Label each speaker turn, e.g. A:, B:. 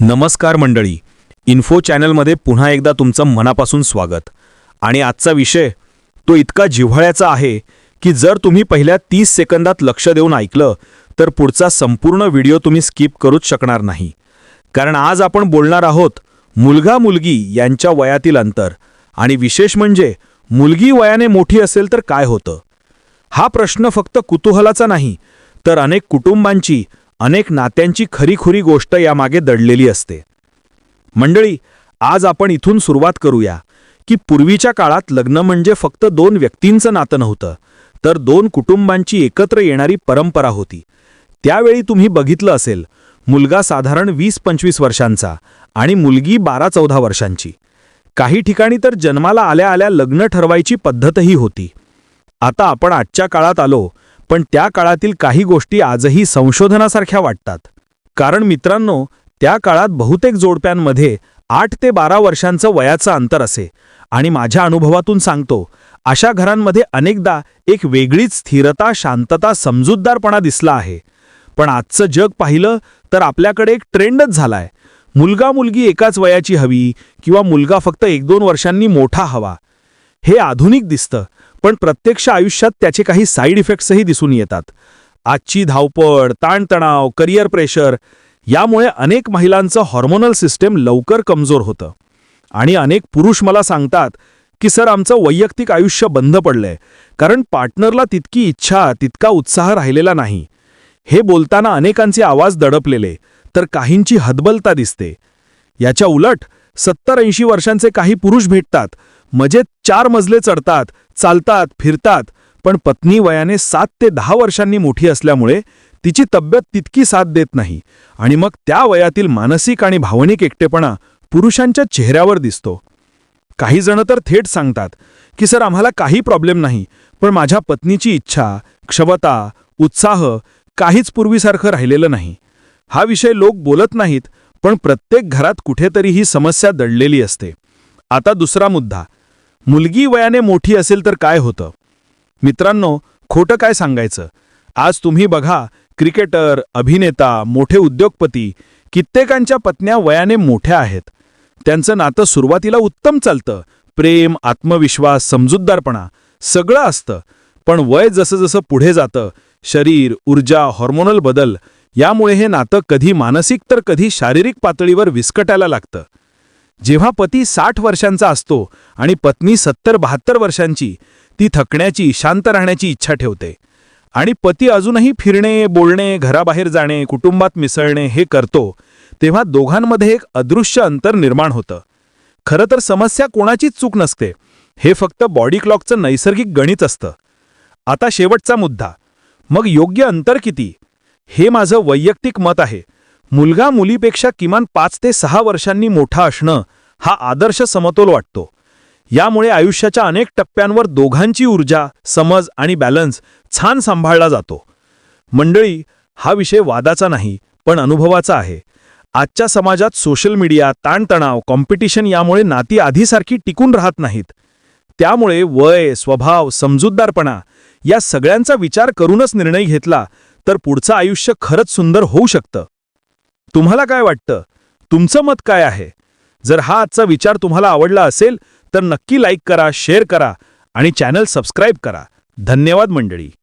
A: नमस्कार मंडळी. इन्फो चॅनलमध्ये पुन्हा एकदा तुमचं मनापासून स्वागत. आणि आजचा विषय तो इतका जिव्हाळ्याचा आहे की जर तुम्ही पहिल्या तीस सेकंदात लक्ष देऊन ऐकलं तर पुढचा संपूर्ण व्हिडिओ तुम्ही स्किप करूच शकणार नाही. कारण आज आपण बोलणार आहोत मुलगा मुलगी यांच्या वयातील अंतर. आणि विशेष म्हणजे मुलगी वयाने मोठी असेल तर काय होतं? हा प्रश्न फक्त कुतूहलाचा नाही तर अनेक कुटुंबांची अनेक नात्यांची खरीखुरी गोष्ट यामागे दडलेली असते. मंडळी आज आपण इथून सुरुवात करूया की पूर्वीच्या काळात लग्न म्हणजे फक्त दोन व्यक्तींचं नातं नव्हतं तर दोन कुटुंबांची एकत्र येणारी परंपरा होती. त्यावेळी तुम्ही बघितलं असेल मुलगा साधारण वीस पंचवीस वर्षांचा आणि मुलगी बारा चौदा वर्षांची. काही ठिकाणी तर जन्माला आल्या आल्या लग्न ठरवायची पद्धतही होती. आता आपण आजच्या काळात आलो पण त्या काळातील काही गोष्टी आजही संशोधनासारख्या वाटतात. कारण मित्रांनो त्या काळात बहुतेक जोडप्यांमध्ये आठ ते बारा वर्षांचं वयाचं अंतर असे. आणि माझ्या अनुभवातून सांगतो अशा घरांमध्ये अनेकदा एक वेगळीच स्थिरता शांतता समजूतदारपणा दिसला आहे. पण आजचं जग पाहिलं तर आपल्याकडे एक ट्रेंडच झालाय. मुलगा मुलगी एकाच वयाची हवी किंवा मुलगा फक्त एक दोन वर्षांनी मोठा हवा. हे आधुनिक दिसतं. पण प्रत्यक्ष आयुष्यात त्याचे काही साईड इफेक्ट्सही दिसून येतात. आजची धावपळ ताणतणाव करिअर प्रेशर यामुळे अनेक महिलांचं हॉर्मोनल सिस्टम लवकर कमजोर होतं. आणि अनेक पुरुष मला सांगतात की सर आमचं वैयक्तिक आयुष्य बंद पडलंय. कारण पार्टनरला तितकी इच्छा तितका उत्साह राहिलेला नाही. हे बोलताना अनेकांचे आवाज दडपलेले तर काहींची हतबलता दिसते. याच्या उलट सत्तर ऐंशी वर्षांचे काही पुरुष भेटतात. मजेत चार मजले चढतात. चालतात फिरतात पण पत्नी वयाने सात ते दहा वर्षांनी मोठी असल्यामुळे तिची तब्येत तितकी साथ देत नाही आणि मग त्या वयातील मानसिक आणि भावनिक एकटेपणा पुरुषांच्या चेहऱ्यावर दिसतो. काही जण तर थेट सांगतात की सर आम्हाला काही प्रॉब्लेम नाही पण माझ्या पत्नीची इच्छा क्षमता उत्साह काहीच पूर्वीसारखं राहिलेलं नाही. हा विषय लोक बोलत नाहीत पण प्रत्येक घरात कुठेतरी ही समस्या दडलेली असते. आता दुसरा मुद्दा मुलगी वयाने मोठी असेल तर काय होतं? मित्रांनो खोटं काय सांगायचं? आज तुम्ही बघा क्रिकेटर अभिनेता मोठे उद्योगपती कित्येकांच्या पत्न्या वयाने मोठ्या आहेत. त्यांचं नातं सुरुवातीला उत्तम चालतं. प्रेम आत्मविश्वास समजूतदारपणा सगळं असतं. पण वय जसं जसं पुढे जातं शरीर ऊर्जा हॉर्मोनल बदल यामुळे हे नातं कधी मानसिक तर कधी शारीरिक पातळीवर विस्कटायला लागतं. जेव्हा पती साठ वर्षांचा असतो आणि पत्नी सत्तर बहात्तर वर्षांची ती थकण्याची शांत राहण्याची इच्छा ठेवते. आणि पती अजूनही फिरणे बोलणे घराबाहेर जाणे कुटुंबात मिसळणे हे करतो तेव्हा दोघांमध्ये एक अदृश्य अंतर निर्माण होतं. खरं तर समस्या कोणाचीच चूक नसते. हे फक्त बॉडी क्लॉकचं नैसर्गिक गणित असतं. आता शेवटचा मुद्दा. मग योग्य अंतर किती? हे माझं वैयक्तिक मत आहे. मुलगा मुलीपेक्षा किमान पाच ते सहा वर्षांनी मोठा असणं हा आदर्श समतोल वाटतो. यामुळे आयुष्याच्या अनेक टप्प्यांवर दोघांची ऊर्जा समज आणि बॅलन्स छान सांभाळला जातो. मंडळी हा विषय वादाचा नाही पण अनुभवाचा आहे. आजच्या समाजात सोशल मीडिया ताणतणाव कॉम्पिटिशन यामुळे नाती आधीसारखी टिकून राहत नाहीत. त्यामुळे वय स्वभाव समजूतदारपणा या सगळ्यांचा विचार करूनच निर्णय घेतला तर पुढचं आयुष्य खरंच सुंदर होऊ शकतं. तुम्हाला काय वाटतं? तुमचं मत काय आहे? जर हा आजचा विचार तुम्हाला आवडला असेल तर नक्की लाईक करा शेअर करा आणि चॅनल सबस्क्राईब करा. धन्यवाद मंडळी.